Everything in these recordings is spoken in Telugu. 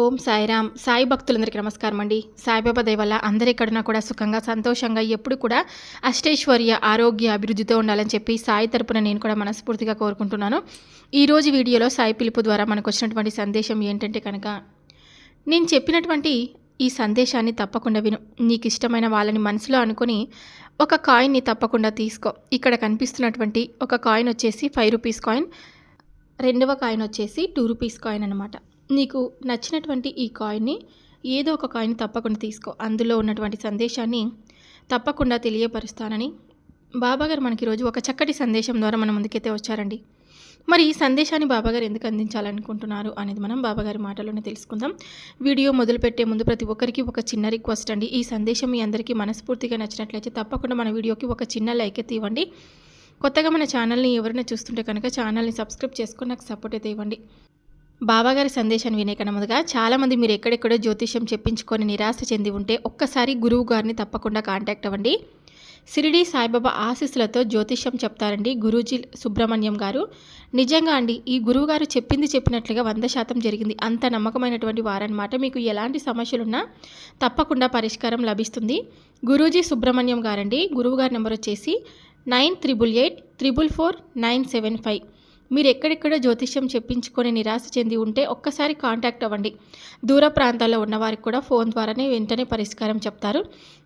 ఓం సాయిరామ్. సాయి భక్తులందరికీ నమస్కారం అండి. సాయిబాబా దయవల్ల అందరి ఎక్కడున్నా కూడా సుఖంగా సంతోషంగా ఎప్పుడు కూడా అష్టైశ్వర్య ఆరోగ్య అభివృద్ధితో ఉండాలని చెప్పి సాయి తరపున నేను కూడా మనస్ఫూర్తిగా కోరుకుంటున్నాను. ఈరోజు వీడియోలో సాయి పిలుపు ద్వారా మనకు వచ్చినటువంటి సందేశం ఏంటంటే కనుక నేను చెప్పినటువంటి ఈ సందేశాన్ని తప్పకుండా విను. నీకు ఇష్టమైన వాళ్ళని మనసులో అనుకొని ఒక కాయిన్ని తప్పకుండా తీసుకో. ఇక్కడ కనిపిస్తున్నటువంటి ఒక కాయిన్ వచ్చేసి ఫైవ్ రూపీస్ కాయిన్ రెండవ కాయిన్ వచ్చేసి టూ రూపీస్ కాయిన్ అనమాట నీకు నచ్చినటువంటి ఈ కాయిన్ని ఏదో ఒక కాయిన్ తప్పకుండా తీసుకో. అందులో ఉన్నటువంటి సందేశాన్ని తప్పకుండా తెలియపరుస్తానని బాబాగారు మనకి రోజు ఒక చక్కటి సందేశం ద్వారా మన ముందుకైతే వచ్చారండి. మరి ఈ సందేశాన్ని బాబాగారు ఎందుకు అందించాలనుకుంటున్నారు అనేది మనం బాబాగారి మాటలోనే తెలుసుకుందాం. వీడియో మొదలుపెట్టే ముందు ప్రతి ఒక్కరికి ఒక చిన్న రిక్వెస్ట్ అండి. ఈ సందేశం మీ అందరికీ మనస్ఫూర్తిగా నచ్చినట్లయితే తప్పకుండా మన వీడియోకి ఒక చిన్న లైక్ అయితే ఇవ్వండి. కొత్తగా మన ఛానల్ని ఎవరైనా చూస్తుంటే కనుక ఛానల్ని సబ్స్క్రైబ్ చేసుకొని నాకు సపోర్ట్ అయితే ఇవ్వండి. బాబాగారి సందేశాన్ని వినే కన్నా ముందుగా చాలామంది మీరు ఎక్కడెక్కడో జ్యోతిష్యం చెప్పించుకొని నిరాశ చెంది ఉంటే ఒక్కసారి గురువు గారిని తప్పకుండా కాంటాక్ట్ అవ్వండి. సిరిడి సాయిబాబా ఆశీస్సులతో జ్యోతిష్యం చెప్తారండి గురూజీ సుబ్రహ్మణ్యం గారు. నిజంగా అండి ఈ గురువు గారు చెప్పింది చెప్పినట్లుగా వంద శాతం జరిగింది. అంత నమ్మకమైనటువంటి వారనమాట మీకు ఎలాంటి సమస్యలున్నా తప్పకుండా పరిష్కారం లభిస్తుంది. గురూజీ సుబ్రహ్మణ్యం గారండి గురువు గారి నెంబర్ వచ్చేసి nine triple eight triple four nine seven five. మీరు ఎక్కడెక్కడ జ్యోతిష్యం చెప్పించుకొని నిరాశ చెంది ఉంటే ఒక్కసారి కాంటాక్ట్ అవ్వండి. దూర ప్రాంతాల్లో ఉన్నవారికి కూడా ఫోన్ ద్వారానే వెంటనే పరిష్కారం చెప్తారు.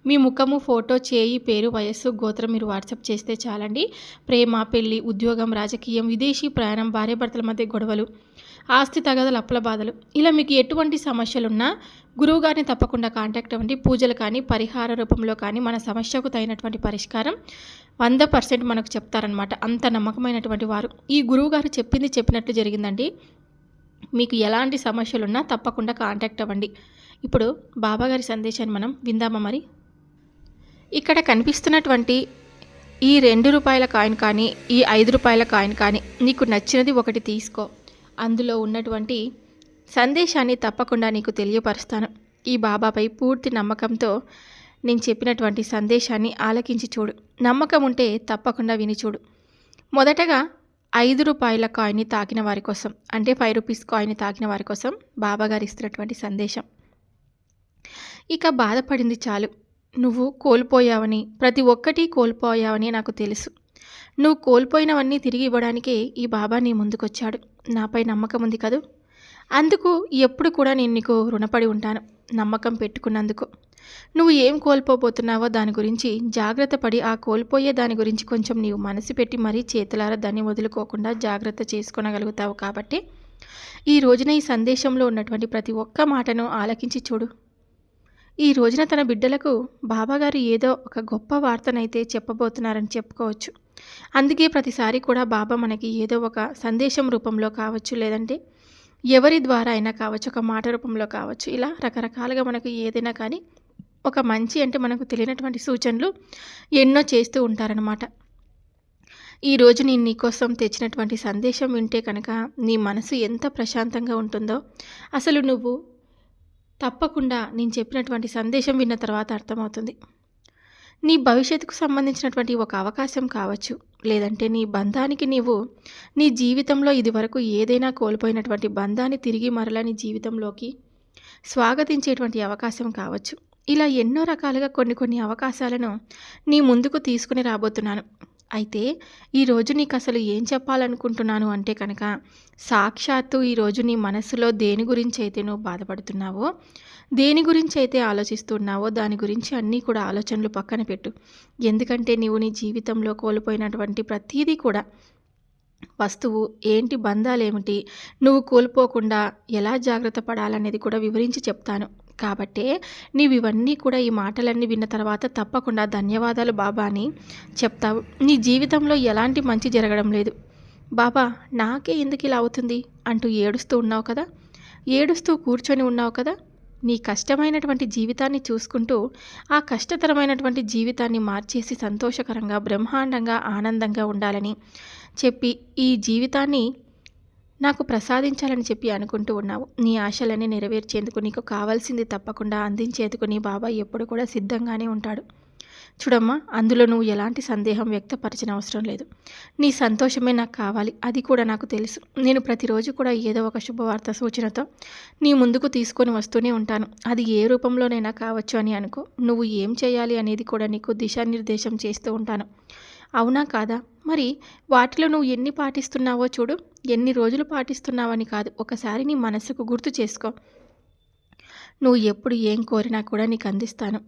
మీ ముఖము ఫోటో చేయి పేరు వయస్సు గోత్రం మీరు వాట్సాప్ చేస్తే చాలండి. ప్రేమ పెళ్ళి ఉద్యోగం రాజకీయం విదేశీ ప్రయాణం భార్యాభర్తల మధ్య గొడవలు ఆస్తి తగదలు అప్పుల బాధలు. ఇలా మీకు ఎటువంటి సమస్యలున్నా గురువుగారిని తప్పకుండా కాంటాక్ట్ అవ్వండి. పూజలు కానీ పరిహార రూపంలో కానీ మన సమస్యకు తగినటువంటి పరిష్కారం వంద పర్సెంట్ మనకు చెప్తారనమాట అంత నమ్మకమైనటువంటి వారు. ఈ గురువు గారు చెప్పింది చెప్పినట్లు జరిగిందండి. మీకు ఎలాంటి సమస్యలున్నా తప్పకుండా కాంటాక్ట్ అవ్వండి. ఇప్పుడు బాబాగారి సందేశాన్ని మనం విందామా మరి? ఇక్కడ కనిపిస్తున్నటువంటి ఈ రెండు రూపాయల కాయిన్ కానీ ఈ ఐదు రూపాయల కాయిన్ కానీ నీకు నచ్చినది ఒకటి తీసుకో. అందులో ఉన్నటువంటి సందేశాన్ని తప్పకుండా నీకు తెలియపరుస్తాను. ఈ బాబాపై పూర్తి నమ్మకంతో నేను చెప్పినటువంటి సందేశాన్ని ఆలకించి చూడు. నమ్మకం ఉంటే తప్పకుండా విని చూడు. మొదటగా ఐదు రూపాయల కాయిన్ని తాకిన వారి కోసం అంటే ఫైవ్ రూపీస్ కాయిన్ని తాకిన వారి కోసం బాబాగారు ఇస్తున్నటువంటి సందేశం. ఇక బాధపడింది చాలు. నువ్వు కోల్పోయావని ప్రతి ఒక్కటి కోల్పోయావని నాకు తెలుసు. నువ్వు కోల్పోయినవన్నీ తిరిగి ఇవ్వడానికే ఈ బాబా నీ ముందుకొచ్చాడు. నాపై నమ్మకం ఉంది కదూ? అందుకు ఎప్పుడు కూడా నేను నీకు రుణపడి ఉంటాను నమ్మకం పెట్టుకున్నందుకు. నువ్వు ఏం కోల్పోబోతున్నావో దాని గురించి జాగ్రత్త పడి ఆ కోల్పోయే దాని గురించి కొంచెం నీవు మనసు పెట్టి మరీ చేతులారా దాన్ని వదులుకోకుండా జాగ్రత్త చేసుకోగలుగుతావు కాబట్టి ఈ రోజున ఈ సందేశంలో ఉన్నటువంటి ప్రతి ఒక్క మాటను ఆలకించి చూడు. ఈ రోజున తన బిడ్డలకు బాబాగారు ఏదో ఒక గొప్ప వార్తనైతే చెప్పబోతున్నారని చెప్పుకోవచ్చు. అందుకే ప్రతిసారి కూడా బాబా మనకి ఏదో ఒక సందేశం రూపంలో కావచ్చు లేదంటే ఎవరి ద్వారా అయినా కావచ్చు ఒక మాట రూపంలో కావచ్చు ఇలా రకరకాలుగా మనకు ఏదైనా కానీ ఒక మంచి అంటే మనకు తెలియనటువంటి సూచనలు ఎన్నో చేస్తూ ఉంటారనమాట ఈరోజు నేను నీకోసం తెచ్చినటువంటి సందేశం వింటే కనుక నీ మనసు ఎంత ప్రశాంతంగా ఉంటుందో అసలు నువ్వు తప్పకుండా నేను చెప్పినటువంటి సందేశం విన్న తర్వాత అర్థమవుతుంది. నీ భవిష్యత్తుకు సంబంధించినటువంటి ఒక అవకాశం కావచ్చు. లేదంటే నీ బంధానికి నీవు నీ జీవితంలో ఇదివరకు ఏదైనా కోల్పోయినటువంటి బంధాన్ని తిరిగి మరలా నీ జీవితంలోకి స్వాగతించేటువంటి అవకాశం కావచ్చు. ఇలా ఎన్నో రకాలుగా కొన్ని కొన్ని అవకాశాలను నీ ముందుకు తీసుకుని రాబోతున్నాను. అయితే ఈరోజు నీకు అసలు ఏం చెప్పాలనుకుంటున్నాను అంటే కనుక సాక్షాత్తు ఈరోజు నీ మనసులో దేని గురించి అయితే నువ్వు బాధపడుతున్నావో దేని గురించి అయితే ఆలోచిస్తున్నావో దాని గురించి అన్నీ కూడా ఆలోచనలు పక్కన పెట్టు. ఎందుకంటే నీవు నీ జీవితంలో కోల్పోయినటువంటి ప్రతీదీ కూడా వస్తువు ఏంటి బంధాలు ఏమిటి నువ్వు కోల్పోకుండా ఎలా జాగ్రత్త పడాలనేది కూడా వివరించి చెప్తాను. కాబట్టే నీవు ఇవన్నీ కూడా ఈ మాటలన్నీ విన్న తర్వాత తప్పకుండా ధన్యవాదాలు బాబా అని చెప్తావు. నీ జీవితంలో ఎలాంటి మంచి జరగడం లేదు. బాబా నాకే ఎందుకు ఇలా అవుతుంది? అంటూ ఏడుస్తూ ఉన్నావు కదా? ఏడుస్తూ కూర్చొని ఉన్నావు కదా? నీ కష్టమైనటువంటి జీవితాన్ని చూసుకుంటూ ఆ కష్టతరమైనటువంటి జీవితాన్ని మార్చేసి సంతోషకరంగా బ్రహ్మాండంగా ఆనందంగా ఉండాలని చెప్పి ఈ జీవితాన్ని నాకు ప్రసాదించాలని చెప్పి అనుకుంటూ ఉన్నావు. నీ ఆశలని నెరవేర్చేందుకు నీకు కావాల్సింది తప్పకుండా అందించేందుకు నీ బాబాయ్ ఎప్పుడు కూడా సిద్ధంగానే ఉంటాడు. చూడమ్మా అందులో నువ్వు ఎలాంటి సందేహం వ్యక్తపరచిన అవసరం లేదు. నీ సంతోషమే నాకు కావాలి అది కూడా నాకు తెలుసు. నేను ప్రతిరోజు కూడా ఏదో ఒక శుభవార్త సూచనతో నీ ముందుకు తీసుకొని వస్తూనే ఉంటాను. అది ఏ రూపంలోనైనా కావచ్చు అని అనుకో. నువ్వు ఏం చేయాలి అనేది కూడా నీకు దిశానిర్దేశం చేస్తూ ఉంటాను. అవునా కాదా? మరి వాటిలో నువ్వు ఎన్ని పాటిస్తున్నావో చూడు. ఎన్ని రోజులు పాటిస్తున్నావని కాదు. ఒకసారి నీ మనసుకు గుర్తు చేసుకో. నువ్వు ఎప్పుడు ఏం కోరినా కూడా నీకు అందిస్తాను.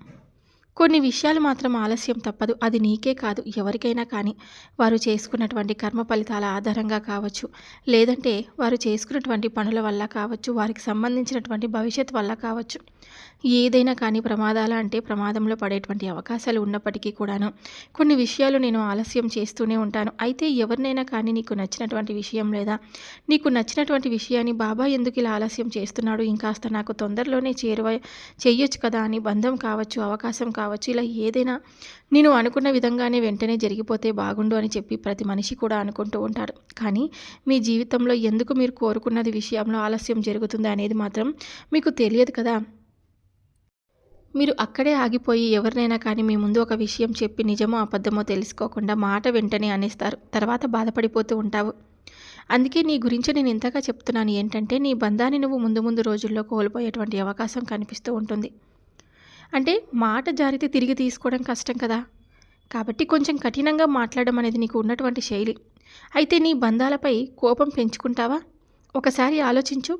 కొన్ని విషయాలు మాత్రం ఆలస్యం తప్పదు. అది నీకే కాదు ఎవరికైనా కానీ. వారు చేసుకున్నటువంటి కర్మ ఫలితాల ఆధారంగా కావచ్చు. లేదంటే వారు చేసుకున్నటువంటి పనుల వల్ల కావచ్చు. వారికి సంబంధించినటువంటి భవిష్యత్ వల్ల కావచ్చు. ఏదైనా కానీ ప్రమాదాల అంటే ప్రమాదంలో పడేటువంటి అవకాశాలు ఉన్నప్పటికీ కూడాను కొన్ని విషయాలు నేను ఆలస్యం చేస్తూనే ఉంటాను. అయితే ఎవరినైనా కానీ నీకు నచ్చినటువంటి విషయం లేదా నీకు నచ్చినటువంటి విషయాన్ని బాబా ఎందుకు ఇలా ఆలస్యం చేస్తున్నాడు? ఇంకాస్త నాకు తొందరలోనే చేరువ చేయొచ్చు కదా అని బంధం కావచ్చు అవకాశం కావచ్చు ఇలా ఏదైనా నేను అనుకున్న విధంగానే వెంటనే జరిగిపోతే బాగుండు అని చెప్పి ప్రతి మనిషి కూడా అనుకుంటూ ఉంటారు కానీ మీ జీవితంలో ఎందుకు మీరు కోరుకున్నది విషయంలో ఆలస్యం జరుగుతుంది అనేది మాత్రం మీకు తెలియదు కదా. మీరు అక్కడే ఆగిపోయి ఎవరినైనా కానీ మీ ముందు ఒక విషయం చెప్పి నిజమో అబద్ధమో తెలుసుకోకుండా మాట వెంటనే అనేస్తారు. తర్వాత బాధపడిపోతూ ఉంటావు. అందుకే నీ గురించి నేను ఇంతగా చెప్తున్నాను. ఏంటంటే నీ బంధాన్ని నువ్వు ముందు ముందు రోజుల్లో కోల్పోయేటువంటి అవకాశం కనిపిస్తూ ఉంటుంది. అంటే మాట జారితే తిరిగి తీసుకోవడం కష్టం కదా. కాబట్టి కొంచెం కఠినంగా మాట్లాడడం అనేది నీకు ఉన్నటువంటి శైలి. అయితే నీ బంధాలపై కోపం పెంచుకుంటావా? ఒకసారి ఆలోచించు.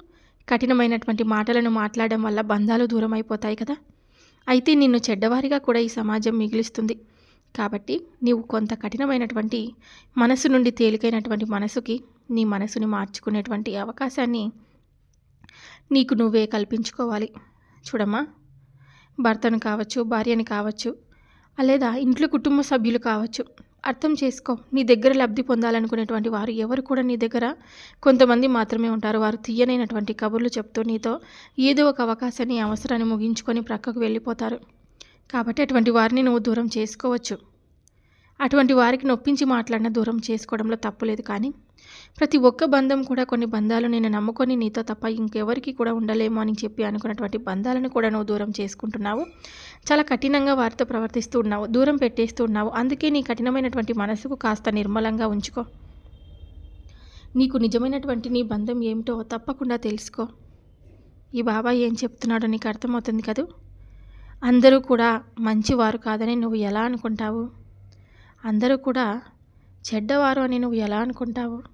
కఠినమైనటువంటి మాటలను మాట్లాడడం వల్ల బంధాలు దూరం అయిపోతాయి కదా. అయితే నిన్ను చెడ్డవారిగా కూడా ఈ సమాజం మిగిలిస్తుంది. కాబట్టి నీవు కొంత కఠినమైనటువంటి మనసు నుండి తేలికైనటువంటి మనసుకి నీ మనసుని మార్చుకునేటువంటి అవకాశాన్ని నీకు నువ్వే కల్పించుకోవాలి. చూడమ్మా భర్తను కావచ్చు భార్యని కావచ్చు లేదా ఇంట్లో కుటుంబ సభ్యులు కావచ్చు అర్థం చేసుకో. నీ దగ్గర లబ్ధి పొందాలనుకునేటువంటి వారు ఎవరు కూడా నీ దగ్గర? కొంతమంది మాత్రమే ఉంటారు. వారు తీయనైనటువంటి కబుర్లు చెప్తూ నీతో ఏదో ఒక అవకాశాన్ని అవసరాన్ని ముగించుకొని ప్రక్కకు వెళ్ళిపోతారు. కాబట్టి అటువంటి వారిని నువ్వు దూరం చేసుకోవచ్చు. అటువంటి వారికి నొప్పించి మాట్లాడిన దూరం చేసుకోవడంలో తప్పులేదు కానీ ప్రతి ఒక్క బంధం కూడా కొన్ని బంధాలు నేను నమ్ముకొని నీతో తప్ప ఇంకెవరికి కూడా ఉండలేమో అని చెప్పి అనుకున్నటువంటి బంధాలను కూడా నువ్వు దూరం చేసుకుంటున్నావు. చాలా కఠినంగా వారితో ప్రవర్తిస్తూ ఉన్నావు దూరం పెట్టేస్తూ ఉన్నావు. అందుకే నీ కఠినమైనటువంటి మనసుకు కాస్త నిర్మలంగా ఉంచుకో. నీకు నిజమైనటువంటి నీ బంధం ఏమిటో తప్పకుండా తెలుసుకో. ఈ బాబాయ్ ఏం చెప్తున్నాడో నీకు అర్థమవుతుంది కదూ? అందరూ కూడా మంచివారు కాదని నువ్వు ఎలా అనుకుంటావు? అందరూ కూడా చెడ్డవారు అని నువ్వు ఎలా అనుకుంటావు?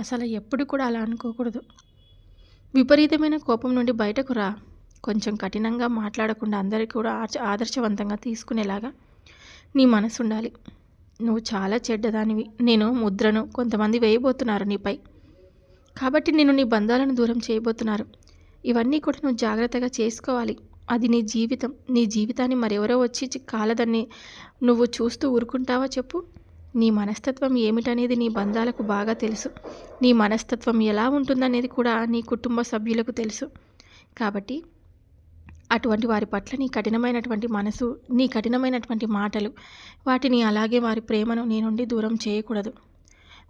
అసలు ఎప్పుడు కూడా అలా అనుకోకూడదు. విపరీతమైన కోపం నుండి బయటకు రా. కొంచెం కఠినంగా మాట్లాడకుండా అందరికీ కూడా ఆచ- ఆదర్శవంతంగా తీసుకునేలాగా నీ మనసు ఉండాలి నువ్వు చాలా చెడ్డదానివి. నేను ముద్రను కొంతమంది వేయబోతున్నారు నీపై. కాబట్టి నేను నీ బంధాలను దూరం చేయబోతున్నారు. ఇవన్నీ కూడా నువ్వు జాగ్రత్తగా చేసుకోవాలి. అది నీ జీవితం. నీ జీవితాన్ని మరెవరో వచ్చి కాలదన్ని నువ్వు చూస్తూ ఊరుకుంటావా చెప్పు. నీ మనస్తత్వం ఏమిటనేది నీ బంధాలకు బాగా తెలుసు. నీ మనస్తత్వం ఎలా ఉంటుందనేది కూడా నీ కుటుంబ సభ్యులకు తెలుసు. కాబట్టి అటువంటి వారి పట్ల నీ కఠినమైనటువంటి మనసు నీ కఠినమైనటువంటి మాటలు వాటిని అలాగే వారి ప్రేమను నీ నుండి దూరం చేయకూడదు.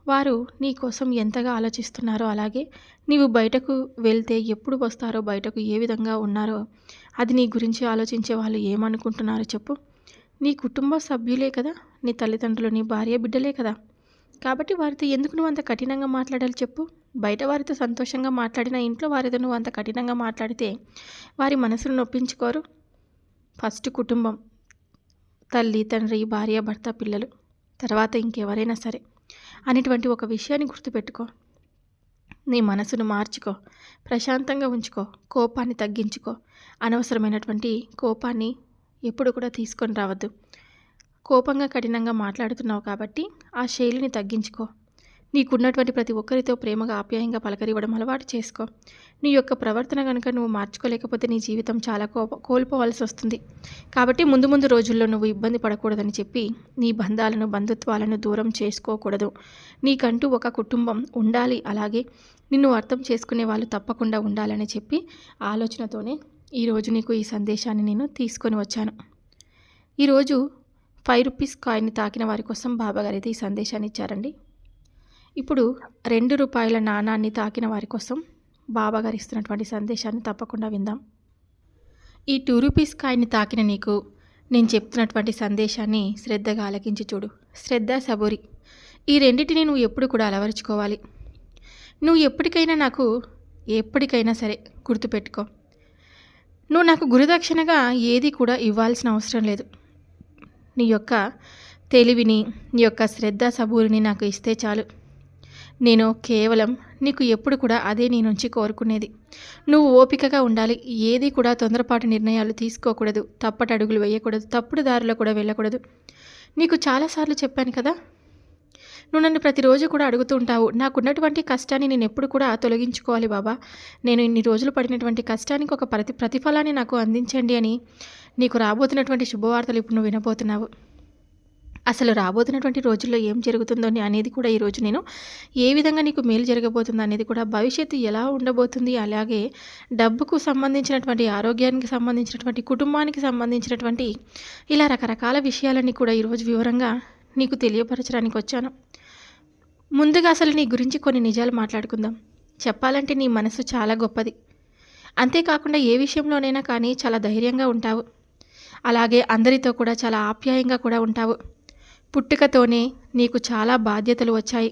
వారు నీ కోసం ఎంతగా ఆలోచిస్తున్నారో అలాగే నీవు బయటకు వెళ్తే ఎప్పుడు వస్తారో బయటకు ఏ విధంగా ఉన్నారో అది నీ గురించి ఆలోచించే వాళ్ళు ఏమనుకుంటున్నారో చెప్పు. నీ కుటుంబ సభ్యులే కదా? నీ తల్లిదండ్రులు నీ భార్య బిడ్డలే కదా? కాబట్టి వారితో ఎందుకు నువ్వు అంత కఠినంగా మాట్లాడాలి చెప్పు? బయట వారితో సంతోషంగా మాట్లాడిన ఇంట్లో వారితో నువ్వు అంత కఠినంగా మాట్లాడితే వారి మనసును నొప్పించుకోరు? ఫస్ట్ కుటుంబం తల్లి తండ్రి భార్య భర్త పిల్లలు తర్వాత ఇంకెవరైనా సరే. అనేటువంటి ఒక విషయాన్ని గుర్తుపెట్టుకో. నీ మనసును మార్చుకో. ప్రశాంతంగా ఉంచుకో. కోపాన్ని తగ్గించుకో. అనవసరమైనటువంటి కోపాన్ని ఎప్పుడు కూడా తీసుకొని రావద్దు. కోపంగా కఠినంగా మాట్లాడుతున్నావు కాబట్టి ఆ శైలిని తగ్గించుకో. నీకున్నటువంటి ప్రతి ఒక్కరితో ప్రేమగా ఆప్యాయంగా పలకరివ్వడం అలవాటు చేసుకో. నీ యొక్క ప్రవర్తన కనుక నువ్వు మార్చుకోలేకపోతే నీ జీవితం చాలా కోప కోల్పోవలసి వస్తుంది. కాబట్టి ముందు ముందు రోజుల్లో నువ్వు ఇబ్బంది పడకూడదని చెప్పి నీ బంధాలను బంధుత్వాలను దూరం చేసుకోకూడదు. నీకంటూ ఒక కుటుంబం ఉండాలి. అలాగే నిన్ను అర్థం చేసుకునే వాళ్ళు తప్పకుండా ఉండాలని చెప్పి ఆలోచనతోనే ఈరోజు నీకు ఈ సందేశాన్ని నేను తీసుకొని వచ్చాను. ఈరోజు ఫైవ్ రూపీస్ కాయిన్ తాకిన వారి కోసం బాబాగారు అయితే ఈ సందేశాన్ని ఇచ్చారండి. ఇప్పుడు రెండు రూపాయల నాణాన్ని తాకిన వారి కోసం బాబాగారు ఇస్తున్నటువంటి సందేశాన్ని తప్పకుండా విందాం. ఈ టూ రూపీస్ కాయిన్ని తాకిన నీకు నేను చెప్తున్నటువంటి సందేశాన్ని శ్రద్ధగా ఆలకించి చూడు. శ్రద్ధ సబూరి. ఈ రెండింటిని నువ్వు ఎప్పుడు కూడా అలవరుచుకోవాలి. నువ్వు ఎప్పటికైనా నాకు ఎప్పటికైనా సరే గుర్తుపెట్టుకో. నువ్వు నాకు గురుదక్షిణగా ఏది కూడా ఇవ్వాల్సిన అవసరం లేదు. నీ యొక్క తెలివిని నీ యొక్క శ్రద్ధ సబూరిని నాకు ఇస్తే చాలు. నేను కేవలం నీకు ఎప్పుడు కూడా అదే నీ నుంచి కోరుకునేది. నువ్వు ఓపికగా ఉండాలి. ఏది కూడా తొందరపాటు నిర్ణయాలు తీసుకోకూడదు. తప్పటి అడుగులు వేయకూడదు. తప్పుడు దారిలో కూడా వెళ్ళకూడదు. నీకు చాలాసార్లు చెప్పాను కదా నువ్వు నన్ను ప్రతిరోజు కూడా అడుగుతుంటావు నాకున్నటువంటి కష్టాన్ని నేను ఎప్పుడు కూడా తొలగించుకోవాలి బాబా. నేను ఇన్ని రోజులు పడినటువంటి కష్టానికి ఒక ప్రతి ప్రతిఫలాన్ని నాకు అందించండి అని నీకు రాబోతున్నటువంటి శుభవార్తలు ఇప్పుడు నువ్వు వినబోతున్నావు. అసలు రాబోతున్నటువంటి రోజుల్లో ఏం జరుగుతుందో అని అనేది కూడా ఈరోజు నేను ఏ విధంగా నీకు మేలు జరగబోతుందో అనేది కూడా భవిష్యత్తు ఎలా ఉండబోతుంది అలాగే డబ్బుకు సంబంధించినటువంటి ఆరోగ్యానికి సంబంధించినటువంటి కుటుంబానికి సంబంధించినటువంటి ఇలా రకరకాల విషయాలన్నీ కూడా ఈరోజు వివరంగా నీకు తెలియపరచడానికి వచ్చాను. ముందుగా అసలు నీ గురించి కొన్ని నిజాలు మాట్లాడుకుందాం. చెప్పాలంటే నీ మనసు చాలా గొప్పది. అంతేకాకుండా ఏ విషయంలోనైనా కానీ చాలా ధైర్యంగా ఉంటావు. అలాగే అందరితో కూడా చాలా ఆప్యాయంగా కూడా ఉంటావు. పుట్టుకతోనే నీకు చాలా బాధ్యతలు వచ్చాయి.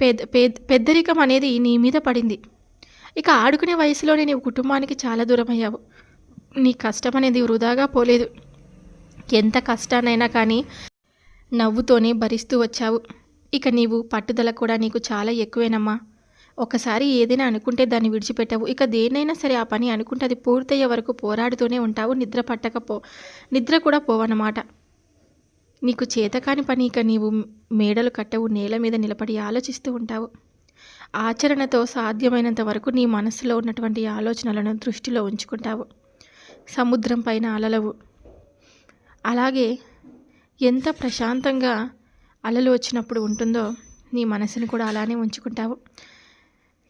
పెద్ద పెద్ద పెద్దరికం అనేది నీ మీద పడింది. ఇక ఆడుకునే వయసులోనే నీవు కుటుంబానికి చాలా దూరం అయ్యావు. నీ కష్టం అనేది వృధాగా పోలేదు. ఎంత కష్టానైనా కానీ నవ్వుతోనే భరిస్తూ వచ్చావు. ఇక నీవు పట్టుదల కూడా నీకు చాలా ఎక్కువేనమ్మా. ఒకసారి ఏదైనా అనుకుంటే దాన్ని విడిచిపెట్టవు. ఇక దేనైనా సరే ఆ పని అనుకుంటే అది పూర్తయ్యే వరకు పోరాడుతూనే ఉంటావు. నిద్ర పట్టకపో నిద్ర కూడా పోవన్నమాట. నీకు చేతకాని పని ఇక నీవు మేడలు కట్టవు. నేల మీద నిలబడి ఆలోచిస్తూ ఉంటావు. ఆచరణతో సాధ్యమైనంత వరకు నీ మనసులో ఉన్నటువంటి ఆలోచనలను దృష్టిలో ఉంచుకుంటావు. సముద్రం పైన అలలవు. అలాగే ఎంత ప్రశాంతంగా అలలు వచ్చినప్పుడు ఉంటుందో నీ మనసుని కూడా అలానే ఉంచుకుంటావు.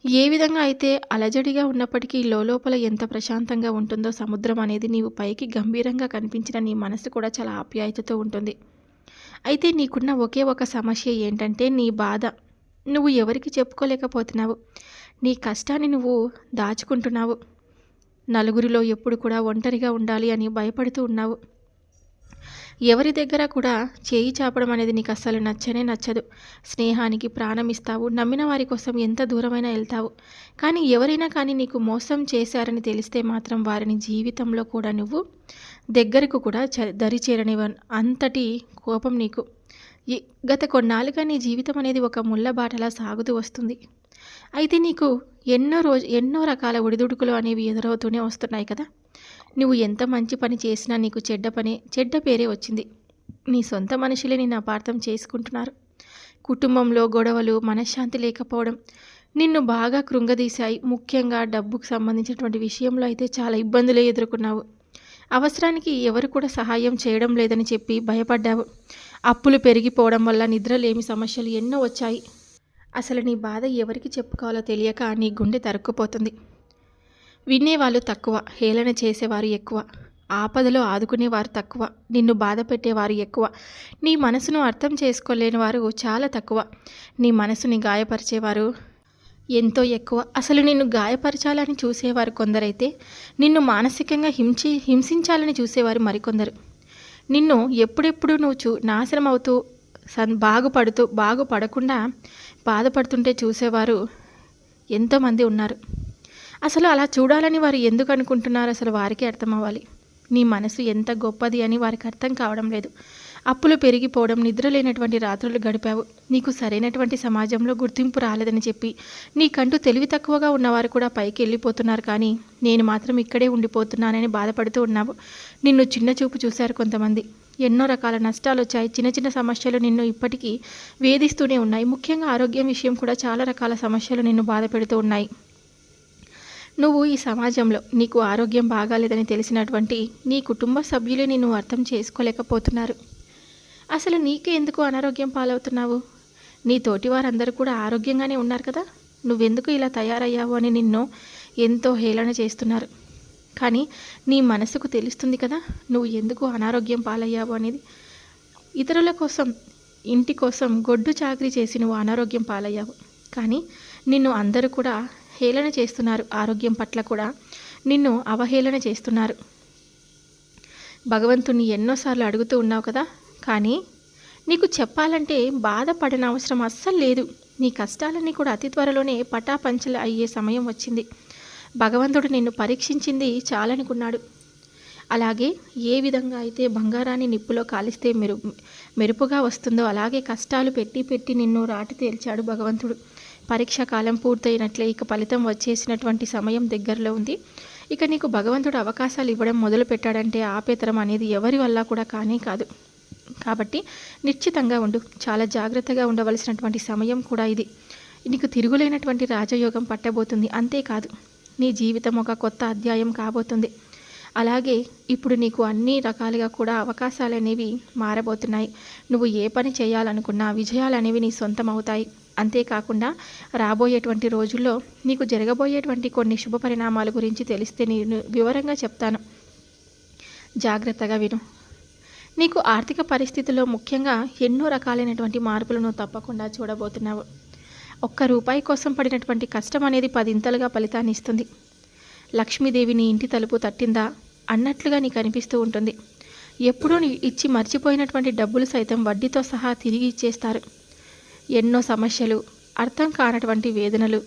ఏ విధంగా అయితే అలజడిగా ఉన్నప్పటికీ లోపల ఎంత ప్రశాంతంగా ఉంటుందో సముద్రం అనేది నీవు పైకి గంభీరంగా కనిపించిన నీ మనసు కూడా చాలా ఆప్యాయతతో ఉంటుంది. అయితే నీకున్న ఒకే ఒక సమస్య ఏంటంటే నీ బాధ. నువ్వు ఎవరికి చెప్పుకోలేకపోతున్నావు. నీ కష్టాన్ని నువ్వు దాచుకుంటున్నావు. నలుగురిలో ఎప్పుడు కూడా ఒంటరిగా ఉండాలి అని భయపడుతూ ఉన్నావు. ఎవరి దగ్గర కూడా చేయి చాపడం అనేది నీకు అస్సలు నచ్చనే నచ్చదు. స్నేహానికి ప్రాణం ఇస్తావు. నమ్మిన వారి కోసం ఎంత దూరమైనా వెళ్తావు. కానీ ఎవరైనా కానీ నీకు మోసం చేశారని తెలిస్తే మాత్రం వారిని జీవితంలో కూడా నువ్వు దగ్గరకు కూడా చ దరి చేరనివ అంతటి కోపం నీకు. గత కొన్నాళ్ళుగా నీ జీవితం అనేది ఒక ముళ్ళ బాటలా సాగుతూ వస్తుంది. అయితే నీకు ఎన్నో రోజు ఎన్నో రకాల ఒడిదుడుకులు అనేవి ఎదురవుతూనే వస్తున్నాయి కదా. నువ్వు ఎంత మంచి పని చేసినా నీకు చెడ్డ పని చెడ్డ పేరే వచ్చింది. నీ సొంత మనుషులే నిన్ను అపార్థం చేసుకుంటున్నారు. కుటుంబంలో గొడవలు మనశ్శాంతి లేకపోవడం నిన్ను బాగా కృంగదీశాయి. ముఖ్యంగా డబ్బుకు సంబంధించినటువంటి విషయంలో అయితే చాలా ఇబ్బందులే ఎదుర్కొన్నావు. అవసరానికి ఎవరు కూడా సహాయం చేయడం లేదని చెప్పి భయపడ్డావు. అప్పులు పెరిగిపోవడం వల్ల నిద్రలేమి సమస్యలు ఎన్నో వచ్చాయి. అసలు నీ బాధ ఎవరికి చెప్పుకోవాలో తెలియక నీ గుండె తరుక్కుపోతుంది. వినేవాళ్ళు తక్కువ హేళన చేసేవారు ఎక్కువ. ఆపదలో ఆదుకునేవారు తక్కువ నిన్ను బాధ పెట్టేవారు ఎక్కువ. నీ మనసును అర్థం చేసుకోలేని వారు చాలా తక్కువ. నీ మనసుని గాయపరిచేవారు ఎంతో ఎక్కువ. అసలు నిన్ను గాయపరచాలని చూసేవారు కొందరైతే నిన్ను మానసికంగా హింసి హింసించాలని చూసేవారు మరికొందరు. నిన్ను ఎప్పుడెప్పుడు నువ్వు చూ నాశనం అవుతూ సన్ బాగుపడుతూ బాగుపడకుండా బాధపడుతుంటే చూసేవారు ఎంతోమంది ఉన్నారు. అసలు అలా చూడాలని వారు ఎందుకు అనుకుంటున్నారు? అసలు వారికి అర్థం అవ్వాలి నీ మనసు ఎంత గొప్పది అని వారికి అర్థం కావడం లేదు. అప్పులు పెరిగిపోవడం నిద్ర లేనటువంటి రాత్రులు గడిపావు. నీకు సరైనటువంటి సమాజంలో గుర్తింపు రాలేదని చెప్పి నీకంటూ తెలివి తక్కువగా ఉన్నవారు కూడా పైకి వెళ్ళిపోతున్నారు కానీ నేను మాత్రం ఇక్కడే ఉండిపోతున్నానని బాధపడుతూ ఉన్నావు. నిన్ను చిన్న చూపు చూశారు కొంతమంది. ఎన్నో రకాల నష్టాలు వచ్చాయి. చిన్న చిన్న సమస్యలు నిన్ను ఇప్పటికీ వేధిస్తూనే ఉన్నాయి. ముఖ్యంగా ఆరోగ్యం విషయం కూడా చాలా రకాల సమస్యలు నిన్ను బాధ పెడుతూ ఉన్నాయి. నువ్వు ఈ సమాజంలో నీకు ఆరోగ్యం బాగాలేదని తెలిసినటువంటి నీ కుటుంబ సభ్యులే నిన్ను అర్థం చేసుకోలేకపోతున్నారు. అసలు నీకే ఎందుకు అనారోగ్యం పాలవుతున్నావు? నీ తోటి వారందరూ కూడా ఆరోగ్యంగానే ఉన్నారు కదా. నువ్వెందుకు ఇలా తయారయ్యావు అని నిన్ను ఎంతో హేళన చేస్తున్నారు. కానీ నీ మనసుకు తెలుస్తుంది కదా నువ్వు ఎందుకు అనారోగ్యం పాలయ్యావు అనేది. ఇతరుల కోసం ఇంటి కోసం గొడ్డు చాకరీ చేసి నువ్వు అనారోగ్యం పాలయ్యావు. కానీ నిన్ను అందరూ కూడా హేళన చేస్తున్నారు ఆరోగ్యం పట్ల కూడా. నిన్ను అవహేళన చేస్తున్నారు. భగవంతుని ఎన్నోసార్లు అడుగుతూ ఉన్నావు కదా? కానీ నీకు చెప్పాలంటే బాధపడిన అవసరం అస్సలు లేదు. నీ కష్టాలన్నీ కూడా అతి త్వరలోనే పటాపంచలు అయ్యే సమయం వచ్చింది. భగవంతుడు నిన్ను పరీక్షించింది చాలనుకున్నాడు. అలాగే ఏ విధంగా అయితే బంగారాన్ని నిప్పులో కాలిస్తే మెరు మెరుపుగా వస్తుందో అలాగే కష్టాలు పెట్టి పెట్టి నిన్ను రాటి తేల్చాడు భగవంతుడు. పరీక్ష కాలం పూర్తయినట్లే ఇక ఫలితం వచ్చేసినటువంటి సమయం దగ్గరలో ఉంది. ఇక నీకు భగవంతుడు అవకాశాలు ఇవ్వడం మొదలు పెట్టాడంటే ఆపేతరం అనేది ఎవరి వల్ల కూడా కానే కాదు. కాబట్టి నిశ్చితంగా ఉండు. చాలా జాగ్రత్తగా ఉండవలసినటువంటి సమయం కూడా ఇది. నీకు తిరుగులేనటువంటి రాజయోగం పట్టబోతుంది. అంతేకాదు నీ జీవితం ఒక కొత్త అధ్యాయం కాబోతుంది. అలాగే ఇప్పుడు నీకు అన్ని రకాలుగా కూడా అవకాశాలు అనేవి మారబోతున్నాయి. నువ్వు ఏ పని చేయాలనుకున్నా విజయాలు అనేవి నీ సొంతం అవుతాయి అంతేకాకుండా రాబోయేటువంటి రోజుల్లో నీకు జరగబోయేటువంటి కొన్ని శుభ పరిణామాల గురించి తెలిస్తే నేను వివరంగా చెప్తాను. జాగ్రత్తగా విను. నీకు ఆర్థిక పరిస్థితుల్లో ముఖ్యంగా ఎన్నో రకాలైనటువంటి మార్పులను తప్పకుండా చూడబోతున్నావు. ఒక్క రూపాయి కోసం పడినటువంటి కష్టం అనేది పదింతలుగా ఫలితాన్ని ఇస్తుంది. లక్ష్మీదేవి నీ ఇంటి తలుపు తట్టిందా? అన్నట్లుగా నీకు అనిపిస్తూ ఉంటుంది. ఎప్పుడూ నీ ఇచ్చి మర్చిపోయినటువంటి డబ్బులు సైతం వడ్డీతో సహా తిరిగి ఇచ్చేస్తారు. ఎన్నో సమస్యలు అర్థం కానటువంటి వేదనలు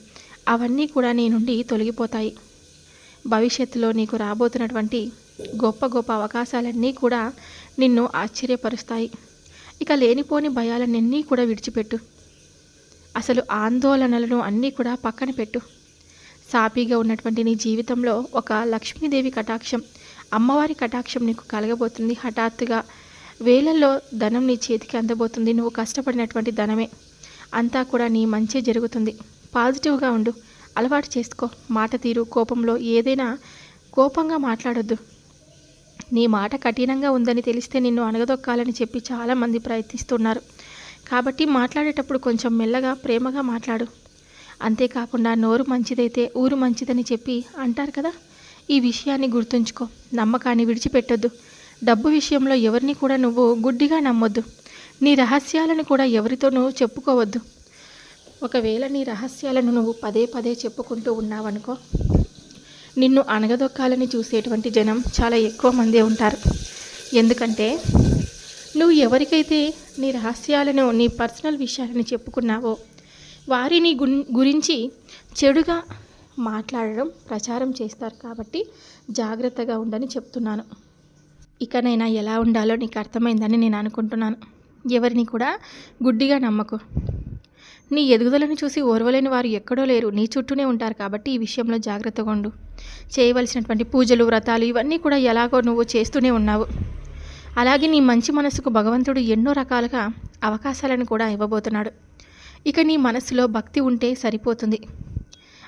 అవన్నీ కూడా నీ నుండి తొలగిపోతాయి. భవిష్యత్తులో నీకు రాబోతున్నటువంటి గొప్ప గొప్ప అవకాశాలన్నీ కూడా నిన్ను ఆశ్చర్యపరుస్తాయి. ఇక లేనిపోని భయాలన్నీ కూడా విడిచిపెట్టు. అసలు ఆందోళనలను అన్నీ కూడా పక్కన పెట్టు. సాపీగా ఉన్నటువంటి నీ జీవితంలో ఒక లక్ష్మీదేవి కటాక్షం అమ్మవారి కటాక్షం నీకు కలగబోతుంది. హఠాత్తుగా వేలల్లో ధనం నీ చేతికి అందబోతుంది. నువ్వు కష్టపడినటువంటి ధనమే. అంతా కూడా నీ మంచి జరుగుతుంది. పాజిటివ్గా ఉండు. అలవాటు చేసుకో. మాట తీరు. కోపంలో ఏదైనా కోపంగా మాట్లాడొద్దు. నీ మాట కఠినంగా ఉందని తెలిస్తే నిన్ను అణగదొక్కాలని చెప్పి చాలామంది ప్రయత్నిస్తున్నారు. కాబట్టి మాట్లాడేటప్పుడు కొంచెం మెల్లగా ప్రేమగా మాట్లాడు. అంతేకాకుండా నోరు మంచిదైతే ఊరు మంచిదని చెప్పి అంటారు కదా? ఈ విషయాన్ని గుర్తుంచుకో. నమ్మకాన్ని విడిచిపెట్టొద్దు. డబ్బు విషయంలో ఎవరిని కూడా నువ్వు గుడ్డిగా నమ్మొద్దు. నీ రహస్యాలను కూడా ఎవరితోనూ చెప్పుకోవద్దు. ఒకవేళ నీ రహస్యాలను నువ్వు పదే పదే చెప్పుకుంటూ ఉన్నావనుకో నిన్ను అనగదొక్కాలని చూసేటువంటి జనం చాలా ఎక్కువ మందే ఉంటారు. ఎందుకంటే నువ్వు ఎవరికైతే నీ రహస్యాలను నీ పర్సనల్ విషయాలను చెప్పుకున్నావో వారిని గురించి చెడుగా మాట్లాడడం ప్రచారం చేస్తారు కాబట్టి జాగ్రత్తగా ఉండని చెప్తున్నాను. ఇకనైనా ఎలా ఉండాలో నీకు అర్థమైందని నేను అనుకుంటున్నాను. ఎవరిని కూడా గుడ్డిగా నమ్మకు. నీ ఎదుగుదలను చూసి ఓర్వలేని వారు ఎక్కడో లేరు. నీ చుట్టూనే ఉంటారు కాబట్టి ఈ విషయంలో జాగ్రత్తగా ఉండు. చేయవలసినటువంటి పూజలు వ్రతాలు ఇవన్నీ కూడా ఎలాగో నువ్వు చేస్తూనే ఉన్నావు. అలాగే నీ మంచి మనసుకు భగవంతుడు ఎన్నో రకాలుగా అవకాశాలను కూడా ఇవ్వబోతున్నాడు. ఇక నీ మనసులో భక్తి ఉంటే సరిపోతుంది.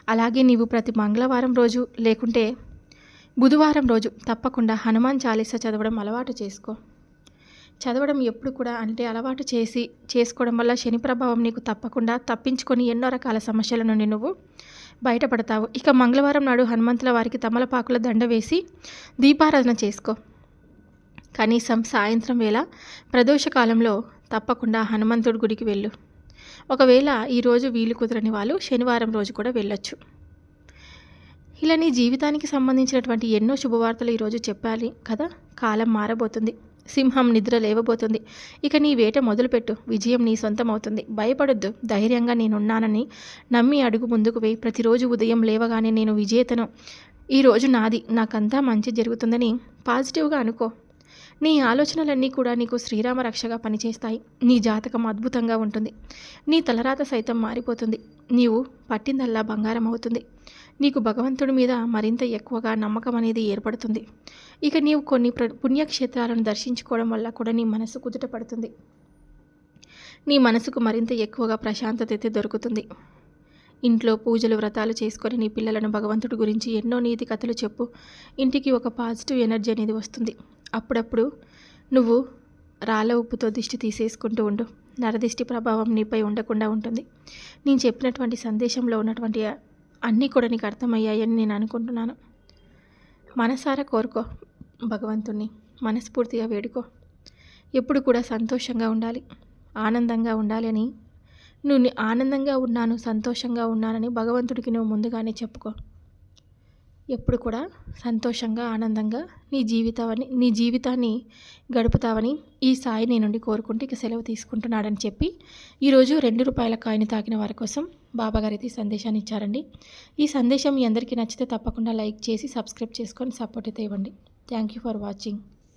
అలాగే నీవు ప్రతి మంగళవారం రోజు లేకుంటే బుధవారం రోజు తప్పకుండా హనుమాన్ చాలీస చదవడం అలవాటు చేసుకో. చదవడం ఎప్పుడు కూడా అంటే అలవాటు చేసి చేసుకోవడం వల్ల శని ప్రభావం నీకు తప్పకుండా తప్పించుకొని ఎన్నో రకాల సమస్యల నుండి నువ్వు బయటపడతావు. ఇక మంగళవారం నాడు హనుమంతుల వారికి తమలపాకుల దండ వేసి దీపారాధన చేసుకో. కనీసం సాయంత్రం వేళ ప్రదోష కాలంలో తప్పకుండా హనుమంతుడి గుడికి వెళ్ళు. ఒకవేళ ఈరోజు వీలు కుదరని వాళ్ళు శనివారం రోజు కూడా వెళ్ళొచ్చు. ఇలా నీ జీవితానికి సంబంధించినటువంటి ఎన్నో శుభవార్తలు ఈరోజు చెప్పాలి కదా? కాలం మారబోతుంది. సింహం నిద్ర లేవబోతుంది. ఇక నీ వేట మొదలుపెట్టు. విజయం నీ సొంతం అవుతుంది భయపడొద్దు. ధైర్యంగా నేనున్నానని నమ్మి అడుగు ముందుకు వేయి. ప్రతిరోజు ఉదయం లేవగానే నేను విజేతను. ఈరోజు నాది. నాకంతా మంచి జరుగుతుందని పాజిటివ్గా అనుకో. నీ ఆలోచనలన్నీ కూడా నీకు శ్రీరామ రక్షగా పనిచేస్తాయి. నీ జాతకం అద్భుతంగా ఉంటుంది. నీ తలరాత సైతం మారిపోతుంది. నీవు పట్టిందల్లా బంగారం అవుతుంది. నీకు భగవంతుడి మీద మరింత ఎక్కువగా నమ్మకం అనేది ఏర్పడుతుంది. ఇక నీవు కొన్ని పుణ్యక్షేత్రాలను దర్శించుకోవడం వల్ల కూడా నీ మనసు కుదుట పడుతుంది. నీ మనసుకు మరింత ఎక్కువగా ప్రశాంతత అయితే దొరుకుతుంది. ఇంట్లో పూజలు వ్రతాలు చేసుకొని నీ పిల్లలను భగవంతుడి గురించి ఎన్నో నీతి కథలు చెప్పు. ఇంటికి ఒక పాజిటివ్ ఎనర్జీ అనేది వస్తుంది. అప్పుడప్పుడు నువ్వు రాళ్ళ ఉప్పుతో దిష్టి తీసేసుకుంటూ ఉండు. నరదిష్టి ప్రభావం నీపై ఉండకుండా ఉంటుంది. నేను చెప్పినటువంటి సందేశంలో ఉన్నటువంటి అన్నీ కూడా నీకు అర్థమయ్యాయని నేను అనుకుంటున్నాను. మనసారా కోరుకో భగవంతుణ్ణి. మనస్ఫూర్తిగా వేడుకో. ఎప్పుడు కూడా సంతోషంగా ఉండాలి. ఆనందంగా ఉండాలి అని నువ్వు ఆనందంగా ఉన్నాను సంతోషంగా ఉన్నానని భగవంతుడికి నువ్వు ముందుగానే చెప్పుకో. ఎప్పుడు కూడా సంతోషంగా ఆనందంగా నీ జీవితాన్ని నీ జీవితాన్ని గడుపుతావని ఈ సాయి నీ నుండి కోరుకుంటూ ఇక సెలవు తీసుకుంటున్నాడని చెప్పి ఈరోజు రెండు రూపాయల కాయిన్ తాకిన వారి కోసం బాబాగారు అయితే ఈ సందేశాన్ని ఇచ్చారండి. ఈ సందేశం మీ అందరికీ నచ్చితే తప్పకుండా లైక్ చేసి సబ్స్క్రైబ్ చేసుకొని సపోర్ట్ అయితే ఇవ్వండి. Thank you for watching.